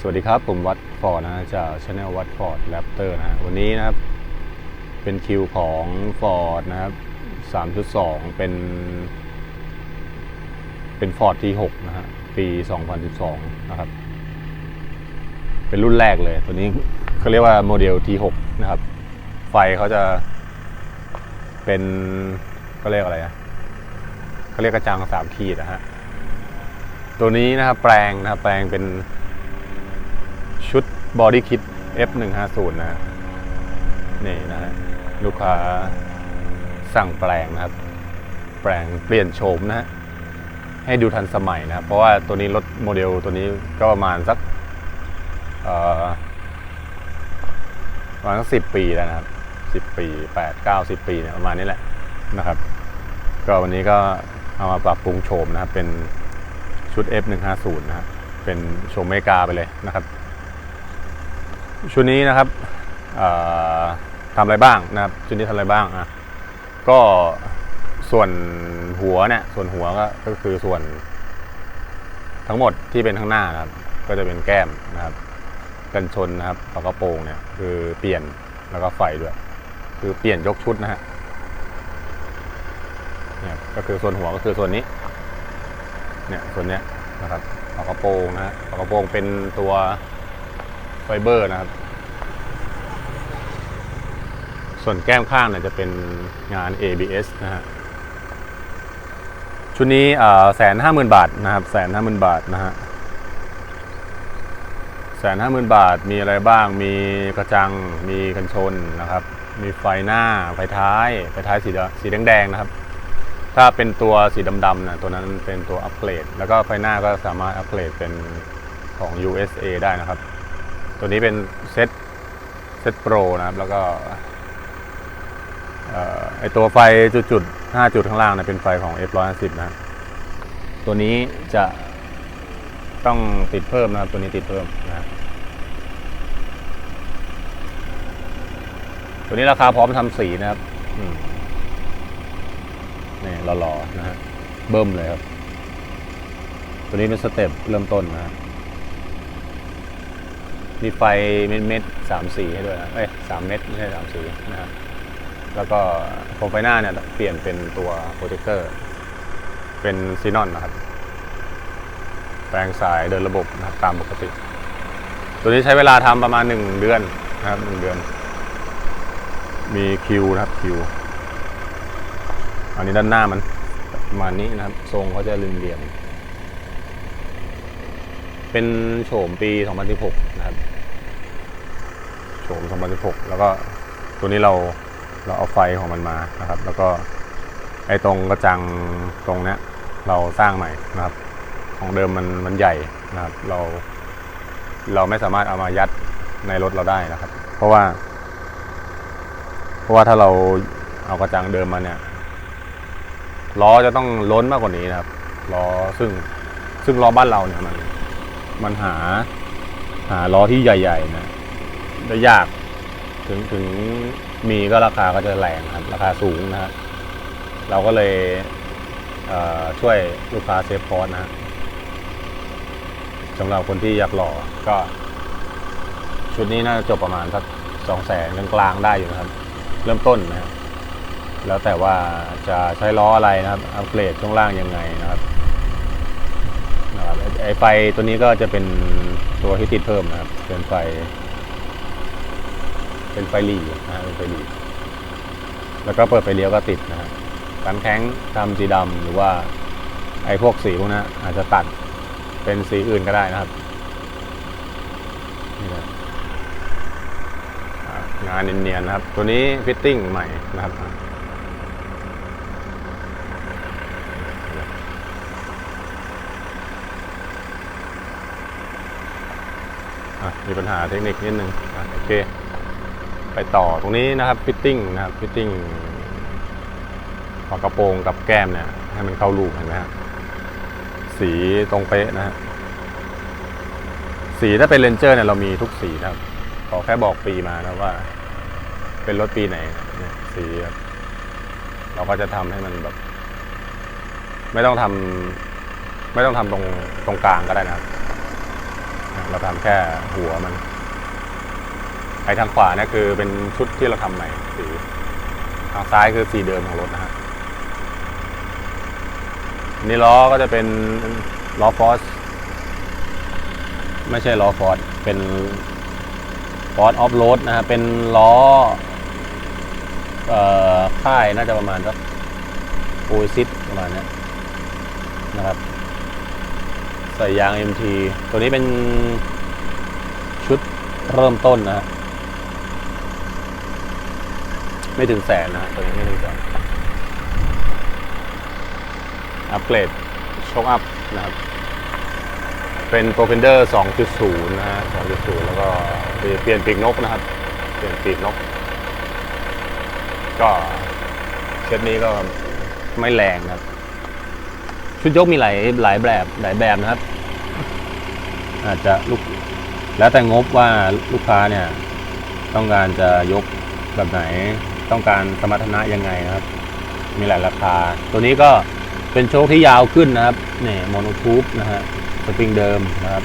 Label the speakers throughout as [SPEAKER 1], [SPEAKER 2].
[SPEAKER 1] สวัสดีครับ ผมวัดฟอร์ดนะจากช anel วัดฟอร์ดแรปเตอร์นะฮะวันนี้นะครับ เป็นคิวของ Ford นะครับ3.2เป็น เป็น Ford T6 นะฮะปี2012นะครับ เป็นรุ่นแรกเลย ตัวนี้เขาเรียกว่าโมเดล T6 นะครับ ไฟเขาจะเป็นเขาเรียกอะไรอะเขาเรียกกระจังสามขีดนะฮะตัวนี้นะครับแปลงนะครับแปลงเป็น ชุดบอดี้คิ t F150 นะฮะนี่นะฮะลูกค้าสั่งแปลงนะครับ แปลงเปลี่ยนโฉมนะฮะให้ดูทันสมัยนะเพราะว่าตัวนี้รถโมเดลตัวนี้ก็ประมาณสักประมาณสักสิบปีแล้วนะครับสิบปีแปดเก้าสิบปีเนี่ยประมาณนี้แหละนะครับ ก็วันนี้ก็เอามาปรับปรุงโฉมนะครับ เป็นชุด F150 นะครับเป็นโฉมเมกาไปเลยนะครับ ชุดนี้นะครับทำอะไรบ้างนะครับ ชุดนี้ทำอะไรบ้างอะก็ส่วนหัวเนี่ย ส่วนหัวก็ก็คือส่วนทั้งหมดที่เป็นข้างหน้านะครับ ก็จะเป็นแก้มนะครับ กันชนนะครับฝากระโปรงเนี่ย คือเปลี่ยนแล้วก็ไฟด้วย คือเปลี่ยนยกชุดนะฮะเนี่ยก็คือส่วนหัวก็คือส่วนนี้ เนี่ยส่วนเนี้ยนะครับฝากระโปรงนะฮะฝากระโปรงเป็นตัว ไฟเบอร์นะครับ ส่วนแก้มข้างเนี่ยจะเป็นงาน ABS นะฮะ ชุดนี้แสนห้าหมื่นบาทนะครับแสนห้าหมื่นบาทนะฮะแสนห้าหมื่นบาทมีอะไรบ้างมีกระจังมีกันชนนะครับ มีไฟหน้าไฟท้ายไฟท้ายสีสีแดงๆนะครับ ถ้าเป็นตัวสีดำๆนะตัวนั้นเป็นตัวอัปเกรดแล้วก็ไฟหน้าก็สามารถอัปเกรดเป็นของ USA ได้นะครับ ตัวนี้เป็นเซตเซตโปรนะครับ แล้วก็ไอตัวไฟจุดๆ5จุดข้างล่างเนี่ยเป็นไฟของ F150 นะครับตัวนี้จะต้องติดเพิ่มนะครับ ตัวนี้ติดเพิ่มนะตัวนี้ราคาพร้อมทำสีนะครับนี่หล่อๆนะฮะเบิ่มเลยครับ ตัวนี้เป็นสเต็ปเริ่มต้นนะฮะ มีไฟเม็ดเม็ดสามสีให้ด้วยนะเอ้ยสามเม็ดไม่ใช่สามสีนะแล้วก็โคมไฟหน้าเนี่ยเปลี่ยนเป็นตัวโปรเจคเตอร์ เป็นซีนอนนะครับ แปลงสายเดินระบบนะครับตามปกติ ตัวนี้ใช้เวลาทำประมาณหนึ่งเดือนนะครับหนึ่งเดือน มีคิวนะครับคิวอันนี้ด้านหน้ามันประมาณนี้นะครับ ทรงเขาจะเรียงๆ เป็นโฉมปี 2016 นะครับ โฉม 2016 แล้วก็ตัวนี้เราเราเอาไฟของมันมานะครับ แล้วก็ไอ้ตรงกระจังตรงเนี้ยเราสร้างใหม่นะครับ ของเดิมมันมันใหญ่นะครับ เรา เราไม่สามารถเอามายัดในรถเราได้นะครับ เพราะว่า เพราะว่าถ้าเราเอากระจังเดิมมาเนี่ยล้อจะต้องล้นมากกว่านี้นะครับล้อซึ่งซึ่งล้อบ้านเราเนี่ยมัน มันหา หาล้อที่ใหญ่ๆนะได้ยากถึงถึงมีก็ราคาก็จะแรงครับราคาสูงนะฮะเราก็เลยเช่วยลูกค้าเซฟคอสนะฮะสำหรับคนที่อยากหล่อก็ ชุดนี้น่าจะจบประมาณสักสองแสนกลางๆได้อยู่นะครับ เริ่มต้นนะครับแล้วแต่ว่าจะใช้ล้ออะไรนะครับ อัปเกรดช่วงล่างยังไงนะครับ ไอ้ไฟตัวนี้ก็จะเป็นตัวที่ติดเพิ่มนะครับ เป็นไฟ เป็นไฟหลีนะเป็นไฟหลีแล้วก็เปิดไฟเลี้ยวก็ติดนะฮะกันแข้งทำสีดำหรือว่าไอ้พวกสีพวกนั้นอาจจะตัดเป็นสีอื่นก็ได้นะครับนี่นะงานเนียนๆนะครับ ตัวนี้ฟิตติ้งใหม่นะครับ มีปัญหาเทคนิคนิดนึงอะโอเค ไปต่อตรงนี้นะครับฟิตติ้งนะครับฟิตติ้งฝากระโปรงกับแก้มเนี่ย ให้มันเข้ารูปเห็นไหมฮะสีตรงเป๊ะนะฮะสีถ้าเป็นเลนเจอร์เนี่ยเรามีทุกสีนะครับขอแค่บอกปีมานะว่า เป็นรถปีไหนเนี่ยสีแบบเราก็จะทำให้มันแบบ ไม่ต้องทำไม่ต้องทำตรงตรงกลางก็ได้นะครับ เราเราทำแค่หัวมันไอทางขวาเนี่ยคือเป็นชุดที่เราทำใหม่สีทางซ้ายคือสีเดิมของรถนะฮะนี่ล้อก็จะเป็นล้อฟอสไม่ใช่ล้อฟอสเป็นฟอสออฟโรดนะฮะเป็นล้อเอ่อค่ายน่าจะประมาณสักโอซิสประมาณนี้นะครับ ใส่ยาง MT ตัวนี้เป็นชุดเริ่มต้นนะฮะไม่ถึงแสนนะตัวนี้ไม่ถึงแสนอัปเกรดโชคอัพนะครับ เป็น p r o f e n d e r 2.0 นะฮะ 2.0 แล้วก็เปลี่ยนปีกนกนะครับ เปลี่ยนปีกนก ก็เซตนี้ก็ไม่แรงนะครับ ชุดยกมีหลายหลายแบบหลายแบบนะครับ อาจจะลูกแล้วแต่งบว่าลูกค้าเนี่ย ต้องการจะยกแบบไหนต้องการสมรรถนะยังไงนะครับ มีหลายราคา ตัวนี้ก็เป็นโชคที่ยาวขึ้นนะครับนี่โมโนทูบนะฮะสปริงเดิมนะครับ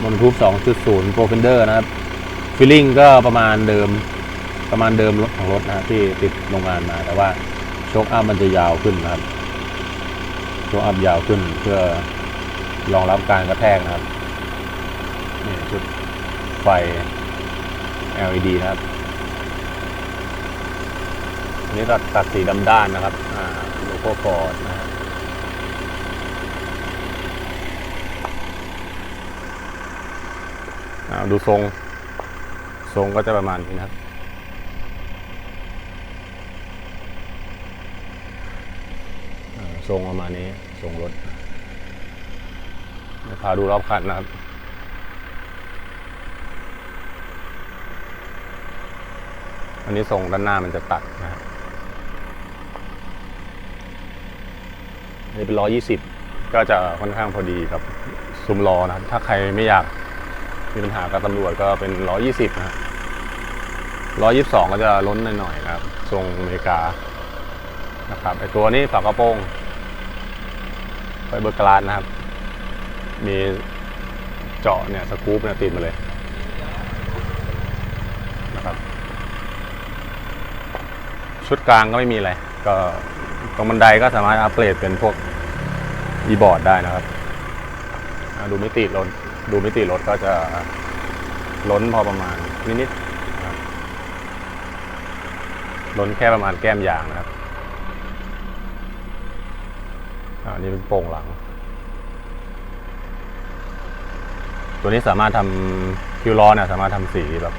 [SPEAKER 1] โมโนทูบ2.0โปรเฟนเดอร์นะครับฟิลลิ่งก็ประมาณเดิมประมาณเดิมรถของรถนะฮะที่ติดโรงงานมา แต่ว่าโชคอัพมันจะยาวขึ้นนะครับ โชว์อัพยาวขึ้นเพื่อรองรับการกระแทกนะครับนี่ชุดไฟ LED นะครับอันนี้ตัดตัดสีดำด้านนะครับโลโก้ฟอร์ดนะครับดูทรง ทรงก็จะประมาณนี้นะครับ อ่า ทรงประมาณนี้ทรงรถพาดูรอบคันนะครับอันนี้ทรงด้านหน้ามันจะตัดนะอันนี้เป็นล้อยี่สิบก็จะค่อนข้างพอดีกับซุ้มล้อนะครับถ้าใครไม่อยากมีปัญหากับตำรวจก็เป็นล้อยี่สิบนะร้อยี่สิบสองก็จะล้นหน่อยๆนะครับ ทรงอเมริกานะครับไอตัวนี้ฝากระโปรง ไฟเบอร์กลาสนะครับ มีเจาะเนี่ยสกรูปเนี่ยติดมาเลยนะครับชุดกลางก็ไม่มีอะไร ก็ตรงบันไดก็สามารถอัปเกรดเป็นพวกอีบอร์ดได้นะครับ ดูมิติรถดูมิติรถก็จะล้นพอประมาณนิดๆล้นแค่ประมาณแก้มยางนะครับ อันนี้เป็นโป่งหลัง ตัวนี้สามารถทำคิวล้อเนี่ยสามารถทำสีแบบ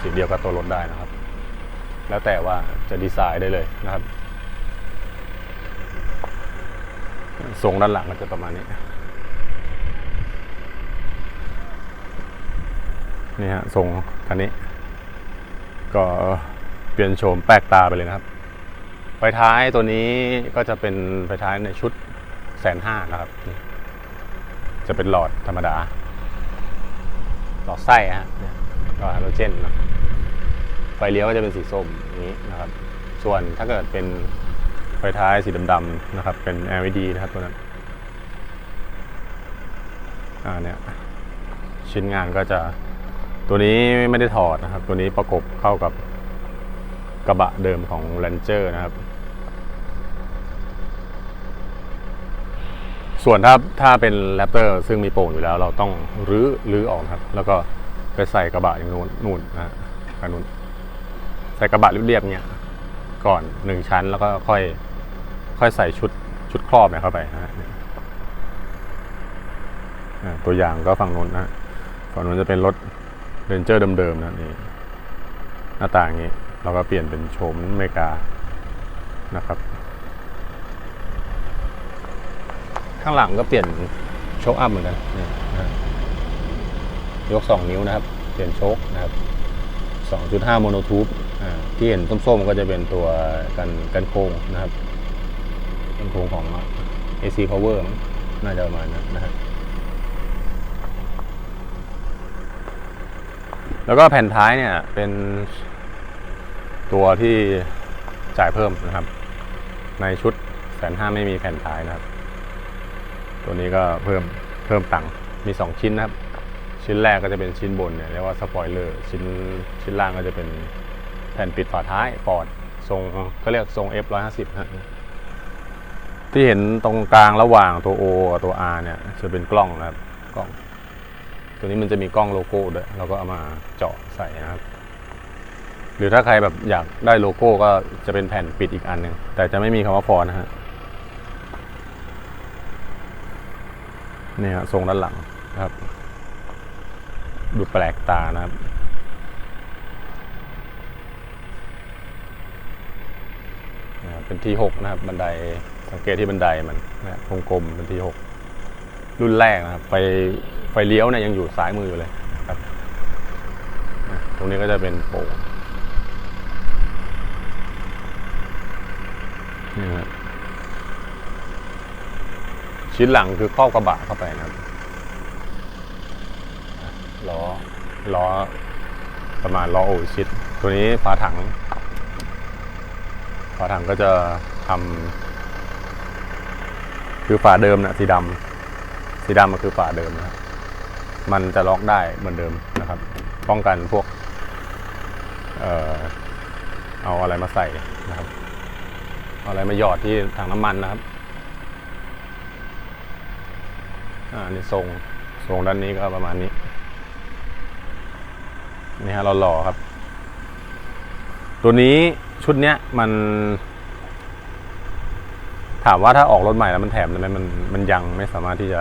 [SPEAKER 1] สีเดียวกับตัวรถได้นะครับ แล้วแต่ว่าจะดีไซน์ได้เลยนะครับทรงด้านหลังก็จะประมาณนี้นี่ฮะทรงคันนี้ ก็เปลี่ยนโฉมแปลกตาไปเลยนะครับไฟท้ายตัวนี้ก็จะเป็นไฟท้ายในชุด แสนห้านะครับ จะเป็นหลอดธรรมดา หลอดไส้ฮะเนี่ยก็ฮาโลเจนนะไฟเลี้ยวก็จะเป็นสีส้มนี้นะครับ ส่วนถ้าเกิดเป็นไฟท้ายสีดำๆนะครับ เป็น LED นะครับตัวนั้นอ่าเนี่ยชิ้นงานก็จะตัวนี้ไม่ได้ถอดนะครับ ตัวนี้ประกบเข้ากับกระบะเดิมของ Ranger นะครับ ส่วนถ้าถ้าเป็น Raptor ซึ่งมีโป่งอยู่แล้ว เราต้องรื้อรื้อออกครับ แล้วก็ไปใส่กระบะอย่างนู้นนู่นนะฮะอันนู้นใส่กระบะเรียบๆเนี่ยก่อนหนึ่งชั้นแล้วก็ค่อย ค่อยใส่ชุดชุดครอบเนี่ยเข้าไปนะฮะตัวอย่างก็ฝั่งนู้นนะฝั่งนู้นจะเป็นรถ Ranger เดิมๆนะนี่หน้าต่างนี้ เราก็เปลี่ยนเป็นโฉมอเมริกานะครับ ข้างหลังก็เปลี่ยนโชคอัพเหมือนกันนี่นะยก 2 นิ้วนะครับ เปลี่ยนโชคนะครับ2.5โมโนทูบที่เห็นส้มๆก็จะเป็นตัวกันกันโค้งนะครับกันโค้งของ AC Power น่าจะประมาณนั้นนะฮะแล้วก็แผ่นท้ายเนี่ยเป็นตัวที่จ่ายเพิ่มนะครับ ในชุดแสนห้าไม่มีแผ่นท้ายนะครับ ตัวนี้ก็เพิ่มเพิ่มตังค์มี 2 ชิ้นนะครับ ชิ้นแรกก็จะเป็นชิ้นบนเนี่ยเรียกว่าสปอยเลอร์ชิ้นชิ้นล่างก็จะเป็นแผ่นปิดฝาท้ายฟอดทรงก็เรียกทรง F150 ฮะที่เห็นตรงกลางระหว่างตัว O กับตัว R เนี่ยจะเป็นกล้องนะครับกล้อง ตัวนี้มันจะมีกล้องโลโก้ด้วยเราก็เอามาเจาะใส่นะครับ หรือถ้าใครแบบอยากได้โลโก้ก็จะเป็นแผ่นปิดอีกอันหนึ่งแต่จะไม่มีคำว่าฟอนะฮะ นี่ฮะทรงด้านหลังนะครับ ดูแปลกตานะครับเป็นที่หกนะครับ บันไดสังเกตที่บันไดมันนะวงกลมเป็นที่หกรุ่นแรกนะครับไฟไฟเลี้ยวเนี่ยยังอยู่ซ้ายมืออยู่เลยครับ ตรงนี้ก็จะเป็นโป่งนี่ครับ ชิ้นหลังคือครอบกระบะเข้าไปนะครับล้อล้อประมาณล้อโอชิตตัวนี้ฝาถังฝาถังก็จะทำคือฝาเดิมนะสีดำสีดำมันคือฝาเดิมนะมันจะล็อกได้เหมือนเดิมนะครับ ป้องกันพวก เอ่อเอาอะไรมาใส่นะครับ เอาอะไรมาหยอดที่ถังน้ำมันนะครับ อ่านี่ทรงทรงด้านนี้ก็ประมาณนี้ นี่ฮะเราหล่อครับ ตัวนี้ชุดเนี้ยมัน ถามว่าถ้าออกรถใหม่แล้วมันแถมได้ไหมมันมันยังไม่สามารถที่จะ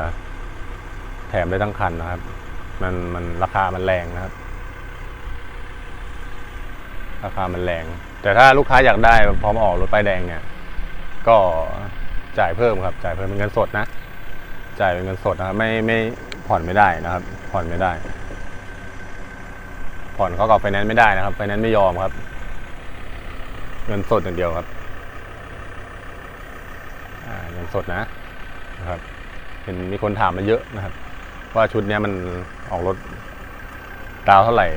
[SPEAKER 1] แถมได้ทั้งคันนะครับ มันมันราคามันแรงนะครับ ราคามันแรง แต่ถ้าลูกค้าอยากได้พร้อมออกรถป้ายแดงเนี่ย ก็จ่ายเพิ่มครับ จ่ายเพิ่มเป็นเงินสดนะ จ่ายเป็นเงินสดนะครับ ไม่ไม่ผ่อนไม่ได้นะครับ ผ่อนไม่ได้ ผ่อนเขากับไฟแนนซ์ไม่ได้นะครับไฟแนนซ์ไม่ยอมครับ เงินสดอย่างเดียวครับเงินสดนะนะครับ เห็นมีคนถามมาเยอะนะครับ ว่าชุดนี้มันออกรถดาวเท่าไหร่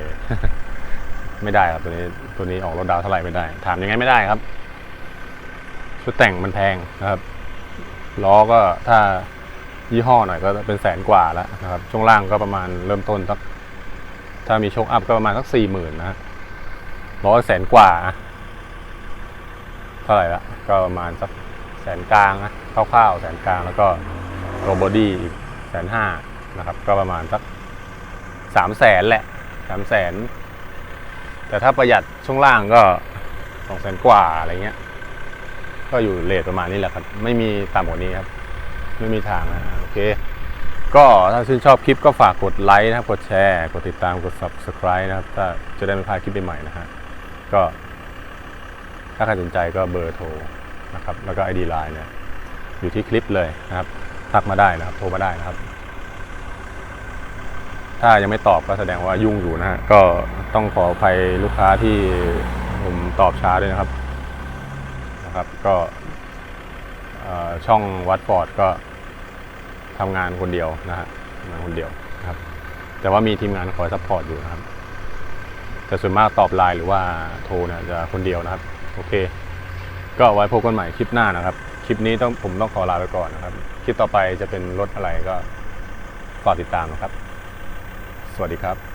[SPEAKER 1] ไม่ได้ครับตัวนี้ตัวนี้ออกรถดาวเท่าไหร่ไม่ได้ ถามยังไงไม่ได้ครับ ชุดแต่งมันแพงนะครับล้อก็ถ้า ยี่ห้อหน่อยก็เป็นแสนกว่าแล้วนะครับ ช่วงล่างก็ประมาณเริ่มต้นสักถ้ามีโชคอัพก็ประมาณสักสี่หมื่นนะฮะร้อยแสนกว่าอะเท่าไหร่ละก็ประมาณสักแสนกลางนะคร่าวๆแสนกลางแล้วก็โรบอดี้อีกแสนห้านะครับ ก็ประมาณสักสามแสนแหละสามแสนแต่ถ้าประหยัดช่วงล่างก็สองแสนกว่าอะไรเงี้ย ก็อยู่เลทประมาณนี้แหละครับ ไม่มีต่ำกว่านี้ครับ ไม่มีทางนะโอเค ก็ถ้าชื่นชอบคลิปก็ฝากกดไลค์นะครับกดแชร์กดติดตามกด subscribe นะครับถ้าจะได้ไม่พลาดคลิปใหม่ๆนะฮะก็ ถ้าใครสนใจก็เบอร์โทรนะครับแล้วก็ ID Line เนี่ยอยู่ที่คลิปเลยนะครับทักมาได้นะครับ โทรมาได้นะครับ ถ้ายังไม่ตอบก็แสดงว่ายุ่งอยู่นะฮะก็ต้องขออภัยลูกค้าที่ผมตอบช้าด้วยนะครับนะครับ ก็ ช่องวัดฟอร์ดก็ทำงานคนเดียวนะฮะทำงานคนเดียวครับ แต่ว่ามีทีมงานคอยซัพพอร์ตอยู่นะครับแต่ส่วนมากตอบไลน์หรือว่าโทรเนี่ยจะคนเดียวนะครับ โอเค ก็ไว้พบกันใหม่คลิปหน้านะครับ คลิปนี้ต้องผมต้องขอลาไปก่อนนะครับ คลิปต่อไปจะเป็นรถอะไรก็ฝากติดตามนะครับ สวัสดีครับ